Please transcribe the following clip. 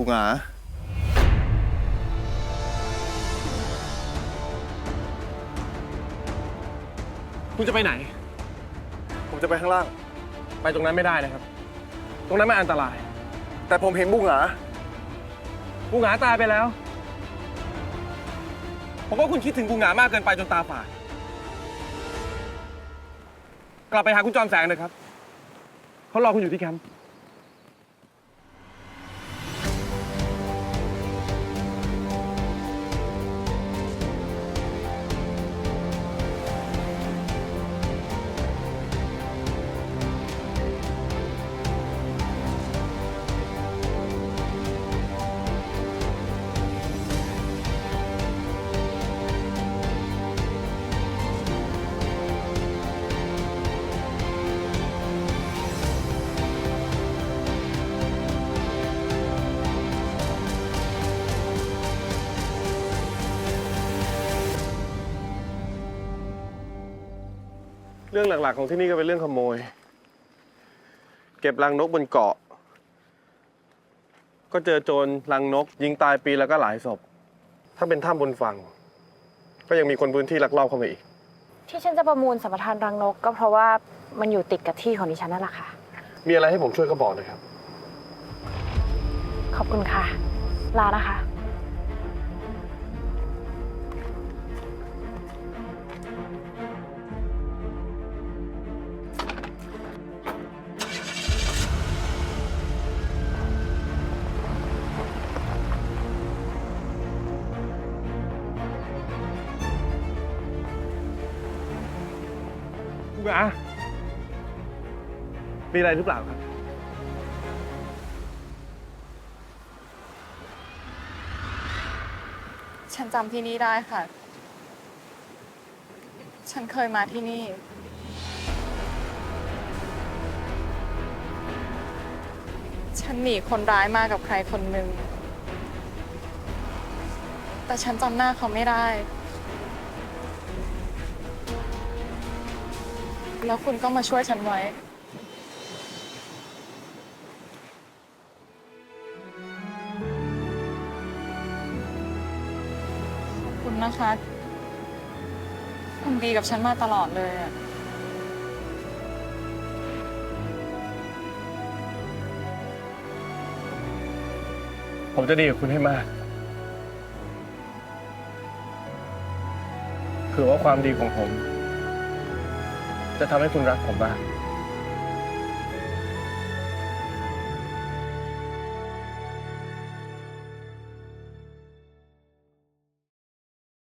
บุงหงาคุณจะไปไหน ผมจะไปข้างล่าง ไปตรงนั้นไม่ได้นะครับ ตรงนั้นมันอันตราย แต่ผมเห็นบุงหงาบูหงาตายไปแล้ว ผมว่าคุณคิดถึงบูหงามากเกินไปจนตาฝาดกลับไปหาคุณจอมแสงเลยครับ เขารอคุณอยู่ที่แคมป์ เรื่องหลักๆของที่นี่ก็เป็นเรื่องขโมย เก็บรังนกบนเกาะ ก็เจอโจรรังนก ยิงตายปีแล้วก็หลายศพ ถ้าเป็นถ้ำบนฝั่ง ก็ยังมีคนพื้นที่ลักลอบเข้ามาอีก ที่ฉันจะประมูลสัมปทานรังนก ก็เพราะว่ามันอยู่ติดกับที่ของดิฉันนั่นแหละค่ะ มีอะไรให้ผมช่วยก็บอกนะครับ ขอบคุณค่ะ ลานะคะ คุณอามีอะไรหรือเปล่าครับ ฉันจำที่นี่ได้ค่ะ ฉันเคยมาที่นี่ ฉันหนีคนร้ายมากับใครคนหนึ่ง แต่ฉันจำหน้าเขาไม่ได้ แล้วคุณก็มาช่วยฉันไว้ ขอบคุณนะคะ คุณดีกับฉันมาตลอดเลยอะผมจะดีกับคุณให้มากเผื่อว่าความดีของผม จะทำให้คุณรักผมบ้าง